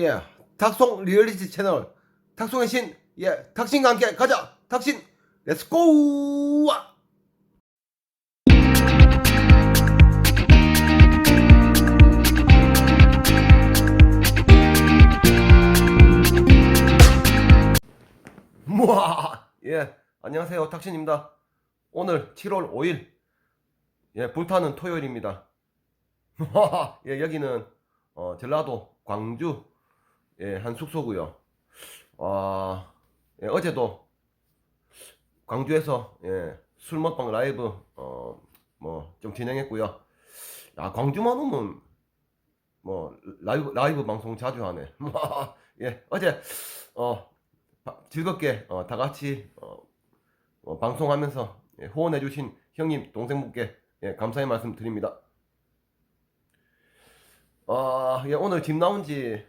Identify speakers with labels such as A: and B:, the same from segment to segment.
A: 예, 탁송 리얼리티 채널. 탁송의 신, 예, 탁신과 함께 가자. 탁신, 렛츠고! 무아, 예, 안녕하세요, 탁신입니다. 오늘 7월 5일, 예, 불타는 토요일입니다. 예, 여기는 어, 전라도 광주 예, 한 숙소고요. 아, 예, 어제도 광주에서 예, 술 먹방 라이브 어, 뭐 좀 진행했고요. 아, 광주만 오면 뭐 라이브 라이브 방송 자주 하네. 예, 어제 어, 바- 즐겁게 어, 다 같이 어, 어, 방송하면서 예, 후원해주신 형님 동생분께 예, 감사의 말씀 드립니다. 아, 예, 오늘 집 나온 지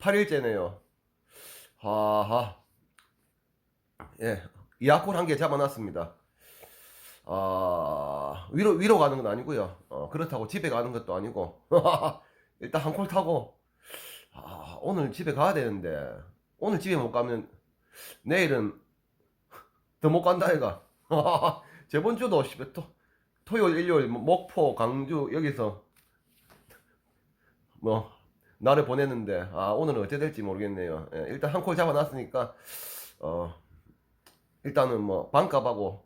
A: 8일째네요. 하하. 예, 이아콜 한개 잡아놨습니다. 아, 위로, 위로 가는 건 아니고요. 어, 그렇다고 집에 가는 것도 아니고. 일단 한 콜 타고, 아, 오늘 집에 가야 되는데, 오늘 집에 못 가면, 내일은 더 못 간다, 이가. 저번 주도, 토, 토요일, 일요일, 뭐 목포, 강주, 여기서, 뭐, 날을 보냈는데 아 오늘은 어떻게 될지 모르겠네요. 예, 일단 한 콜 잡아놨으니까 어 일단은 뭐 반값하고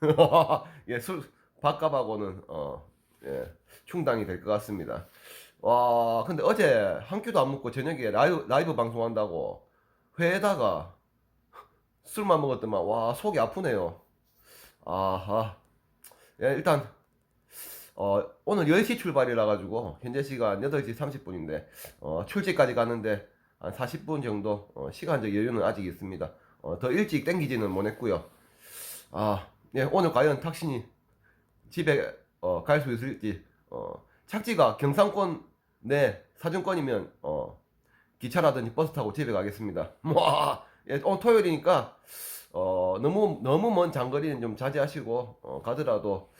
A: 예술 밥값하고는 어 예, 충당이 될 것 같습니다. 와 근데 어제 한 끼도 안 먹고 저녁에 라이브 라이브 방송한다고 회에다가 술만 먹었더만 와 속이 아프네요. 아하 예, 일단 어, 오늘 10시 출발이라 가지고 현재 시간 8시 30분인데 어, 출지까지 가는데 한 40분 정도 어, 시간적 여유는 아직 있습니다. 어, 더 일찍 땡기지는 못했고요. 아, 예, 오늘 과연 탁신이 집에 어, 갈 수 있을지 어, 착지가 경상권 내 사정권이면 어, 기차라든지 버스 타고 집에 가겠습니다. 와, 예, 오늘 토요일이니까 어, 너무 너무 먼 장거리는 좀 자제하시고 어, 가더라도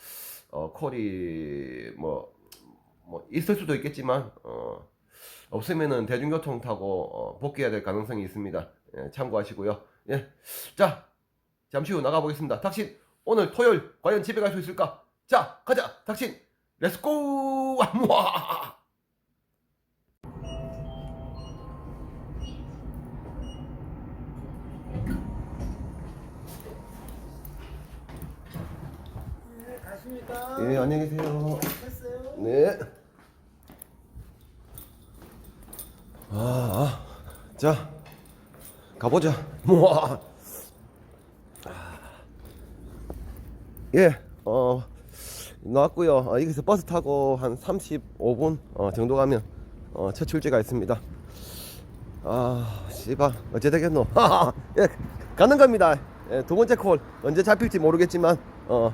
A: 어, 콜이 뭐, 뭐 있을 수도 있겠지만 어, 없으면은 대중교통 타고 어, 복귀해야 될 가능성이 있습니다. 예, 참고하시고요. 예, 자 잠시 후 나가 보겠습니다. 탁신 오늘 토요일 과연 집에 갈 수 있을까? 자 가자 탁신 렛츠고 와
B: 네, 가십니까?
A: 예 안녕히 계세요.
B: 했어요?
A: 네. 아, 아. 자, 가보자. 모아. 예, 어, 나왔고요. 어, 여기서 버스 타고 한 35분 어, 정도 가면 어, 첫 출제가 있습니다. 아, 씨발, 어째 되겠노? 예, 가는 겁니다. 예, 두 번째 콜 언제 잡힐지 모르겠지만 어,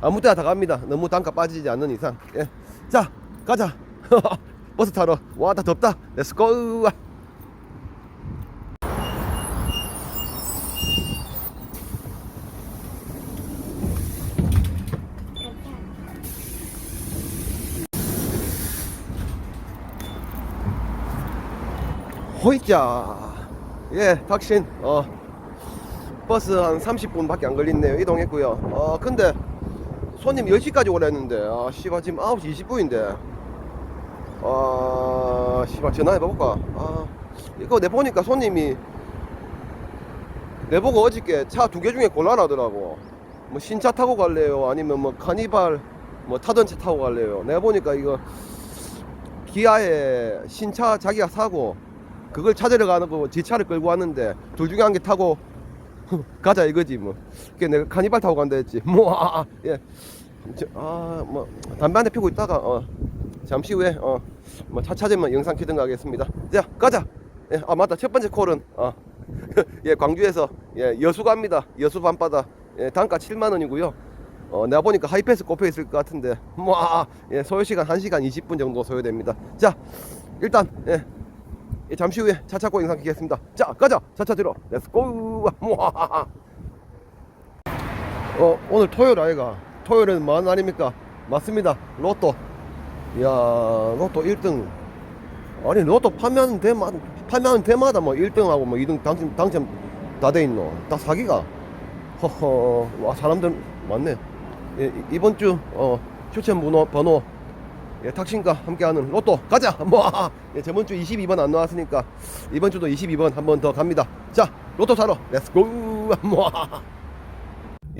A: 아무 때나 다 갑니다. 너무 단가 빠지지 않는 이상. 예. 자, 가자. 버스 타러. 와, 다 덥다. 렛츠고. 호이자. 예, 탁신. 어. 버스 한 30분밖에 안 걸린네요. 이동했고요. 어, 근데 손님 10시까지 오라 했는데 아 씨발 지금 9시 20분인데. 아 씨발 전화해 볼까? 아 이거 내 보니까 손님이 내보고 어저께 차 두 개 중에 곤란하더라고. 뭐 신차 타고 갈래요? 아니면 뭐 카니발 뭐 타던 차 타고 갈래요? 내가 보니까 이거 기아에 신차 자기가 사고 그걸 찾으러 가는 거지 차를 끌고 왔는데 둘 중에 한 개 타고 가자 이거지 뭐. 그게 내가 카니발 타고 간다 했지. 뭐 아, 아, 예. 아, 뭐 담배 한 대 피고 있다가 어 잠시 후에 어뭐 차 찾으면 영상 키든가 하겠습니다. 자, 가자. 예, 아 맞다. 첫 번째 콜은 어. 예, 광주에서 예, 여수 갑니다. 여수 밤바다. 예, 단가 7만 원이고요. 어, 내가 보니까 하이패스 꼽혀 있을 것 같은데 뭐 아, 아, 예, 소요 시간 1시간 20분 정도 소요됩니다. 자, 일단 예, 예, 잠시 후에 차 찾고 영상 키겠습니다. 자, 가자. 차 찾으러. 렛츠고. 어, 오늘 토요일 아이가. 토요일은 뭐하는 날입니까? 맞습니다. 로또. 이야, 로또 1등. 아니 로또 판매하는 데마다 판매하는 데마다 뭐 1등하고 뭐 2등 당첨 당첨 다 돼 있노. 다 사기가. 허허 와 사람들 많네. 예, 이- 이번 주 어, 추천 번호 번호 예, 탁신과 함께하는 로또 가자. 뭐 예, 저번 주 22번 안 나왔으니까 이번 주도 22번 한 번 더 갑니다. 자 로또 사러 렛츠고. 뭐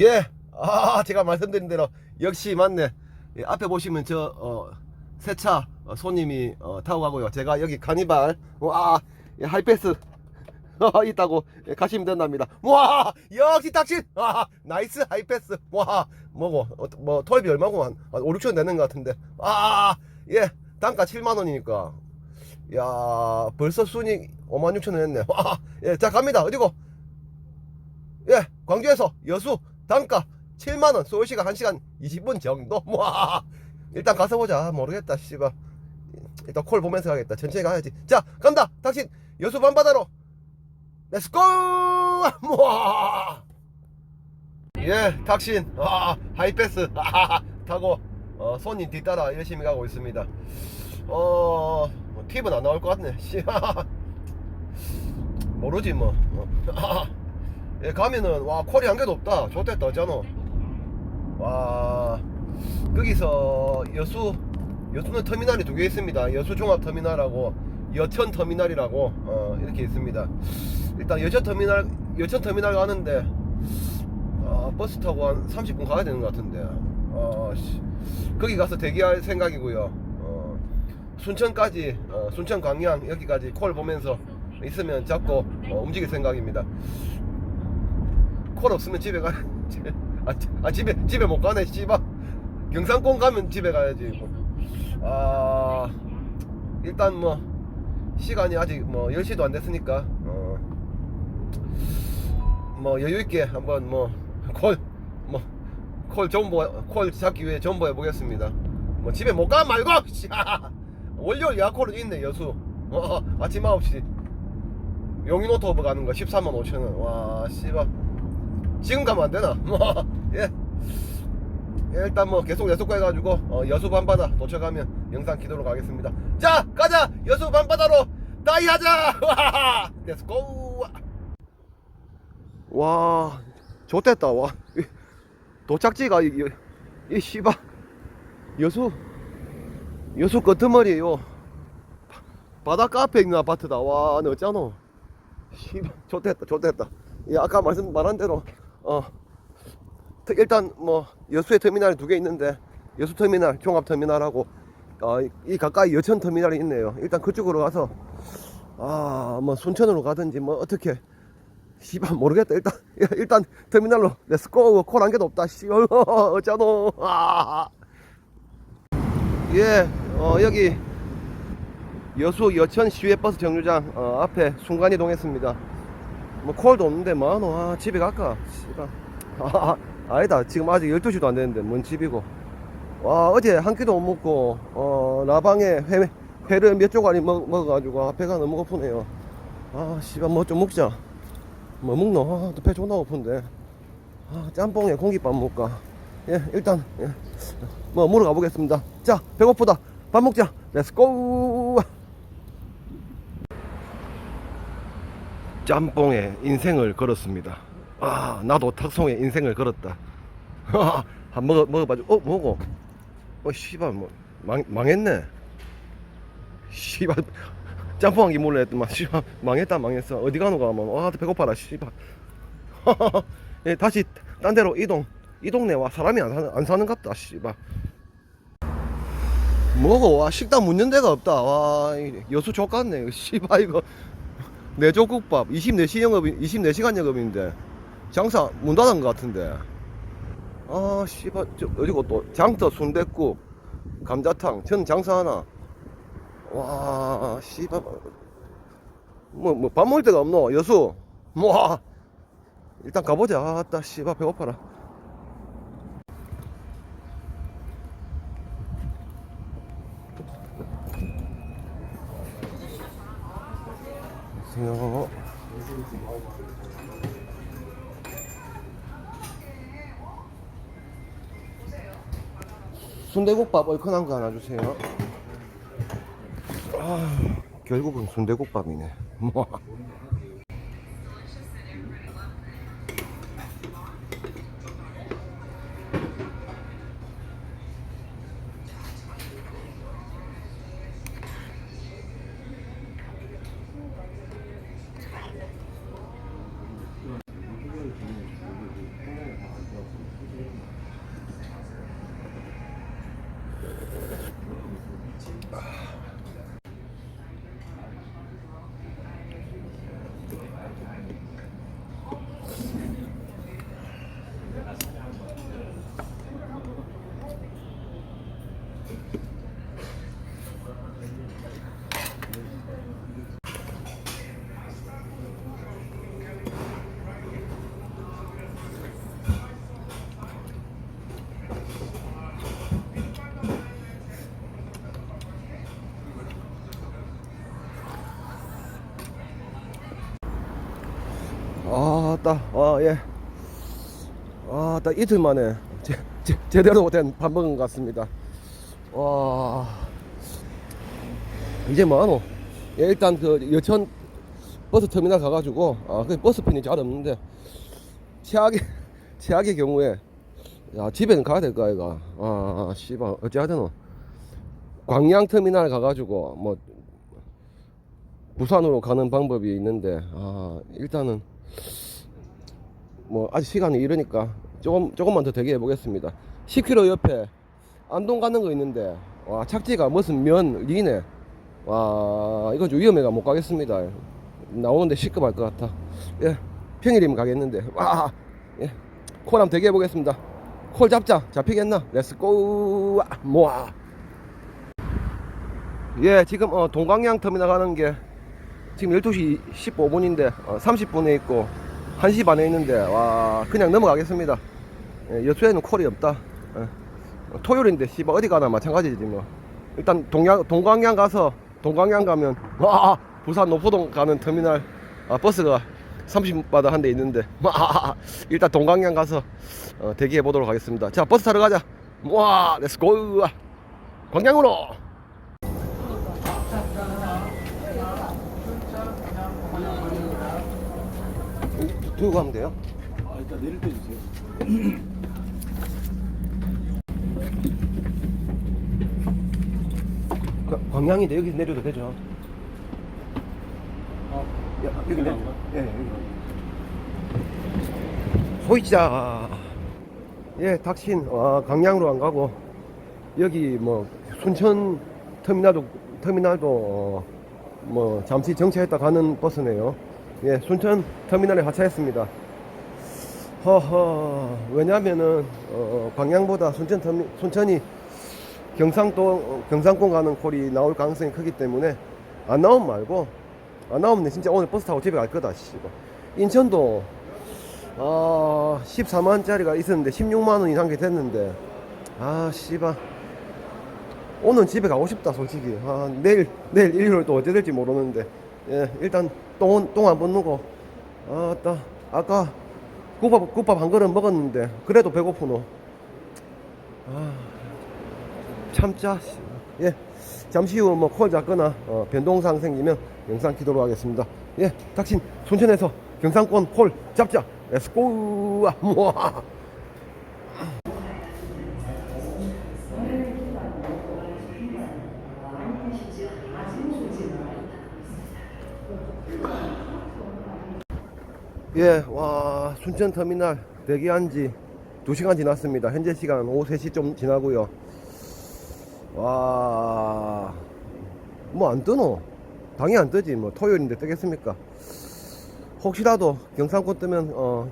A: 예. 아 제가 말씀드린 대로 역시 맞네. 예, 앞에 보시면 저 어, 세차 어, 손님이 어, 타고 가고요. 제가 여기 카니발 와 예, 하이패스 있다고 예, 가시면 된답니다. 와 역시 tak신! 와 나이스 하이패스. 와 뭐고 어, 뭐 토입이 얼마고 한 5, 6천 원 내는 것 같은데. 아예 단가 7만 원이니까. 야 벌써 순위 5만 6천 원 했네. 와예자 갑니다. 어디고? 예 광주에서 여수 단가 7만 원. 서울시가 1시간 20분 정도? 와 일단 가서 보자. 모르겠다 씨발. 일단 콜 보면서 가겠다. 천천히 가야지. 자 간다. 당신 여수 밤바다로 렛츠고 예 탁신. 아, 하이패스. 아, 타고 어, 손님 뒤따라 열심히 가고 있습니다. 어 뭐, 팁은 안 나올 것 같네. 씨. 모르지 뭐. 어. 예, 가면은 와 콜이 한 개도 없다. 좋됐다 어쩌노? 와 거기서 여수 여수는 터미널이 두 개 있습니다. 여수 종합 터미널하고 여천 터미널이라고 어, 이렇게 있습니다 일단 여천 터미널 여천 터미널 가는데 아, 버스 타고 한 30분 가야 되는 것 같은데 아, 씨. 거기 가서 대기할 생각이고요 어, 순천까지 어, 순천 광양 여기까지 콜 보면서 있으면 잡고 어, 움직일 생각입니다 콜 없으면 집에 가 아, 지- 아 집에 집에 못 가네 씨발 경상권 가면 집에 가야지 뭐. 아 일단 뭐 시간이 아직 뭐 10시도 안 됐으니까 어, 뭐 여유 있게 한번 뭐콜 뭐콜 정보 콜 잡기 위해 정보해 보겠습니다 뭐 집에 못 가 말고 씨, 월요일 예약콜은 있네 여수 어, 아침 9시 용인 오토브 가는 거 13만 5천원 와 씨발 지금 가면 안 되나? 뭐, 예. 예, 일단 뭐 계속 여수 가가지고 어, 여수 밤바다 도착하면 영상 기도로 가겠습니다. 자, 가자! 여수 밤바다로 다이하자! 와! 렛츠고! 와, 좋됐다. 와, 이, 도착지가 이, 이, 이 씨발 여수 여수 끄트머리에요. 바- 바닷가 앞에 있는 아파트다. 와, 너 어쩌노? 씨발, 좋됐다, 좋됐다. 예, 아까 말씀 말한 대로 어 트- 일단 뭐 여수에 터미널이 두 개 있는데 여수 터미널 종합 터미널하고 어, 이- 이 가까이 여천 터미널이 있네요. 일단 그쪽으로 가서 아 뭐 순천으로 가든지 뭐 어떻게 씨발 모르겠다. 일단 일단 터미널로 렛츠고 콜한 개도 없다. 씨 어쩌노 아. 예, 어, 여기 여수 여천 시외버스 정류장 어, 앞에 순간 이동했습니다. 뭐 콜도 없는데 뭐하노 아 집에 갈까 씨발 아, 아니다 지금 아직 12시도 안 됐는데 뭔 집이고 와 어제 한 끼도 못 먹고 어 라방에 회, 회를 몇 조각이 먹, 먹어가지고 아, 배가 너무 고프네요 아 씨발 뭐 좀 먹자 뭐 먹노 아 배 존나 고픈데 아 짬뽕에 공깃밥 먹을까 예 일단 예. 뭐 물어가 보겠습니다 자 배고프다 밥 먹자 렛츠고 짬뽕에 인생을 걸었습니다. 아, 나도 탁송에 인생을 걸었다. 한 먹어 먹어봐줘. 어, 뭐고? 어, 씨발 뭐 망, 망했네. 씨발 짬뽕 한 개 몰래 했더만 씨발 망했다 망했어. 어디 가노가 뭐. 와, 배고파라 씨발. 예, 다시 딴 데로 이동. 이 동네 와 사람이 안 사는 안 사는 갑다 씨발. 뭐고 와 식당 문연 데가 없다. 와, 이 여수 족같네. 씨발 이거. 내조국밥 24시 영업 24시간 영업인데 장사 문 닫은 것 같은데 아 씨발 저 어디고 또 장터 순댓국 감자탕 전 장사 하나 와 씨발. 뭐뭐 밥 먹을 데가 없노 여수? 뭐 일단 가보자. 아따 씨발 배고파라. 안녕하세요. 순대국밥 얼큰한 거 하나 주세요. 아, 결국은 순대국밥이네. 뭐. 아, 따, 아, 예. 아, 따 이틀 만에 제, 제, 제 대로 된 밥 먹은 것 같습니다. 와, 이제 뭐하노? 예, 일단 그 여천 버스 터미널 가가지고, 아, 그 버스편이 잘 없는데, 최악의, 최악의 경우에, 야, 집에는 가야 될 거 아이가. 아, 씨발, 어찌해야 되노? 광양 터미널 가가지고, 뭐, 부산으로 가는 방법이 있는데, 아, 일단은, 뭐 아직 시간이 이르니까 조금 조금만 더 대기 해 보겠습니다. 10km 옆에 안동 가는 거 있는데 와 착지가 무슨 면 리네. 와 이건 좀 위험해가 못 가겠습니다. 나오는데 시급할 것 같아. 예 평일이면 가겠는데 와 예. 콜 한번 대기 해 보겠습니다. 콜 잡자 잡히겠나? 렛츠고 모아. 예 지금 어, 동광양 터미널 가는 게 지금 12시 15분인데 어, 30분에 있고 1시 반에 있는데 와 그냥 넘어가겠습니다. 예, 여수에는 콜이 없다. 예. 어, 토요일인데 씨발 어디 가나 마찬가지지 뭐. 일단 동양, 동광양 가서 동광양 가면 와 부산 노포동 가는 터미널 아, 버스가 30분마다 한 대 있는데 와 일단 동광양 가서 어, 대기해 보도록 하겠습니다. 자 버스 타러 가자. 와 렛츠고. 광양으로 들고 가면 돼요?
B: 아, 일단 내릴 때 주세요.
A: 그 광양인데 여기 내려도 되죠?
B: 아,
A: 야, 여기 내,
B: 안 가?
A: 예, 여기. 소이자. 예, 닥친, 와, 광양으로 안 가고, 여기 뭐, 순천 터미널도, 터미널도, 어, 뭐, 잠시 정차했다 가는 버스네요. 예, 순천 터미널에 하차했습니다. 허허, 왜냐면은, 어, 광양보다 순천 터미, 순천이 경상도, 어, 경상권 가는 콜이 나올 가능성이 크기 때문에, 안 나오면 말고, 안 나오면 진짜 오늘 버스 타고 집에 갈 거다, 씨발. 인천도, 아, 14만원짜리가 있었는데 16만원 이상 게 됐는데, 아, 씨발. 오늘 집에 가고 싶다, 솔직히. 아, 내일, 내일 일요일 또 어떻게 될지 모르는데, 예, 일단 똥, 똥안 벗누고, 아, 따, 아까 국밥, 국밥 한 그릇 먹었는데, 그래도 배고프노. 아, 참자, 씨. 예. 잠시 후 뭐콜 잡거나 어, 변동사항 생기면 영상 키도록 하겠습니다. 예, 닥친 순천에서 경상권 콜 잡자. 렛츠고! 아, 모아. 예, 와, 순천 터미널 대기한 지 2시간 지났습니다. 현재 시간 오후 3시 좀 지나고요. 와, 뭐 안 뜨노? 당연히 안 뜨지. 뭐 토요일인데 뜨겠습니까? 혹시라도 경상권 뜨면 어,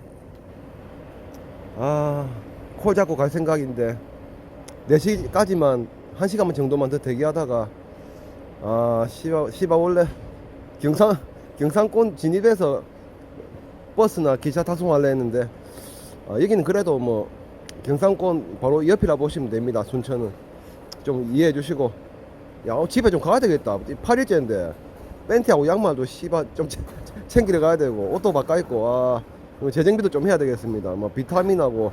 A: 아, 콜 잡고 갈 생각인데 4시까지만 1시간만 정도만 더 대기하다가 아, 씨바, 씨바 원래 경상 경상권 진입해서 버스나 기차 탑승하려 했는데 아, 여기는 그래도 뭐 경상권 바로 옆이라 보시면 됩니다. 순천은 좀 이해해 주시고 야 어, 집에 좀 가야 되겠다 8일째인데 팬티하고 양말도 씨발 좀 챙- 챙기러 가야 되고 옷도 바꿔 입고 아 재정비도 좀 해야 되겠습니다 뭐 비타민하고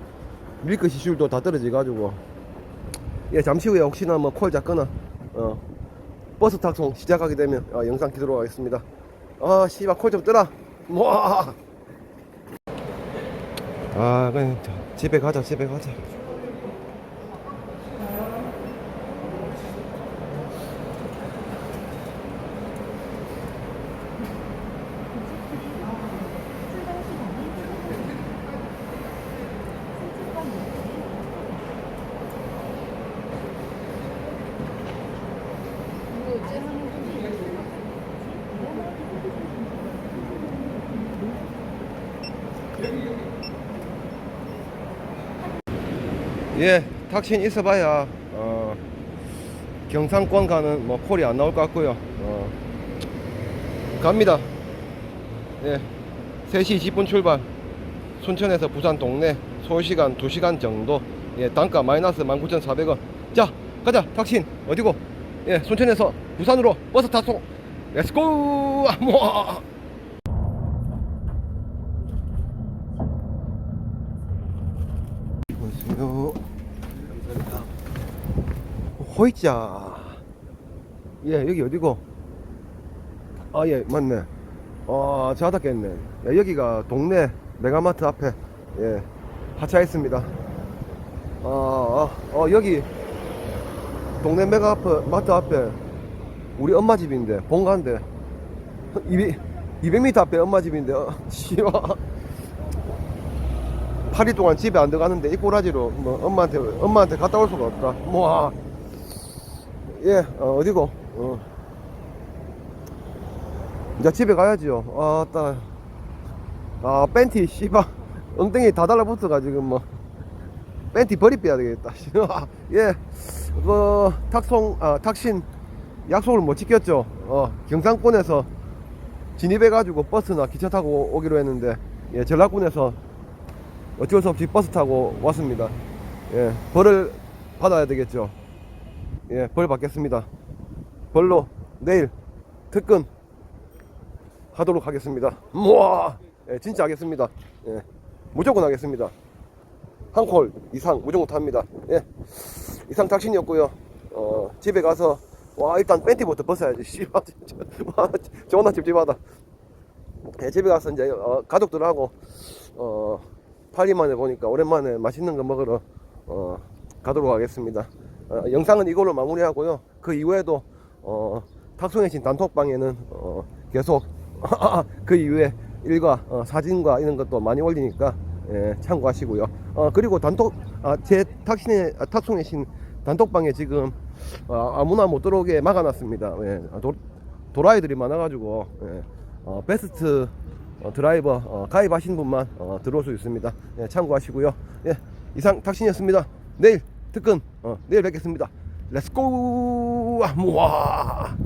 A: 밀크 시술도 다 떨어져 가지고 예 잠시 후에 혹시나 뭐 콜 잡거나 어 버스 탁송 시작하게 되면 어, 영상 키도록 하겠습니다. 아 씨발 콜 좀 뜨라. 와. 아 그냥 저 집에 가자 집에 가자. 예, 탁신 있어봐야 어, 경상권 가는 뭐 콜이 안 나올 것 같고요. 어, 갑니다. 예, 3시 20분 출발. 순천에서 부산 동네 소요시간 2시간 정도. 예, 단가 마이너스 19,400원. 자, 가자. 탁신 어디고? 예, 순천에서 부산으로 버스 탔소. 렛츠고! 아, 뭐. 보세요. 호이자. 예, 여기 어디고? 아, 예, 맞네. 아, 찾았겠네. 예, 여기가 동네 메가마트 앞에, 예, 하차했습니다. 아, 아, 어, 여기, 동네 메가마트 앞에, 우리 엄마 집인데, 본가인데, 200, 200m 앞에 엄마 집인데, 어, 씨발. 8일 동안 집에 안 들어가는데 이 꼬라지로 뭐 엄마한테 엄마한테 갔다 올 수가 없다. 뭐 예, 어, 어디고? 어. 이제 집에 가야지요. 아, 따. 아, 팬티 씨발 엉덩이 다 달라붙어 가지고 뭐 팬티 버리 빼야 되겠다. 예. 그 탁송 아, 탁신 약속을 못 지켰죠. 어, 경상권에서 진입해 가지고 버스나 기차 타고 오기로 했는데 예, 전라권에서 어쩔 수 없이 버스 타고 왔습니다. 예, 벌을 받아야 되겠죠. 예, 벌 받겠습니다. 벌로 내일 특근 하도록 하겠습니다. 우와, 예, 진짜 하겠습니다. 예, 무조건 하겠습니다. 한 콜 이상 무조건 탑니다. 예, 이상 탁신이었고요. 어, 집에 가서 와 일단 팬티부터 벗어야지. 씨발, 진짜. 와, 존나 찝찝하다. 예, 집에 가서 이제 어, 가족들하고 어, 8일 만에 보니까 오랜만에 맛있는 거 먹으러 어, 가도록 하겠습니다. 어, 영상은 이걸로 마무리하고요. 그 이후에도 어, 탁송의 신 단톡방에는 어, 계속 그 이후에 일과 어, 사진과 이런 것도 많이 올리니까 예, 참고하시고요. 어, 그리고 단톡 아, 제 탁신의 아, 탁송의 신 단톡방에 지금 어, 아무나 못 들어오게 막아놨습니다. 예, 도, 도라이들이 많아가지고 예, 어, 베스트 어, 드라이버 어, 가입하신 분만 어, 들어올 수 있습니다. 예, 참고하시고요. 예, 이상 탁신이었습니다. 내일 특근. 어, 내일 뵙겠습니다. 렛츠고 모아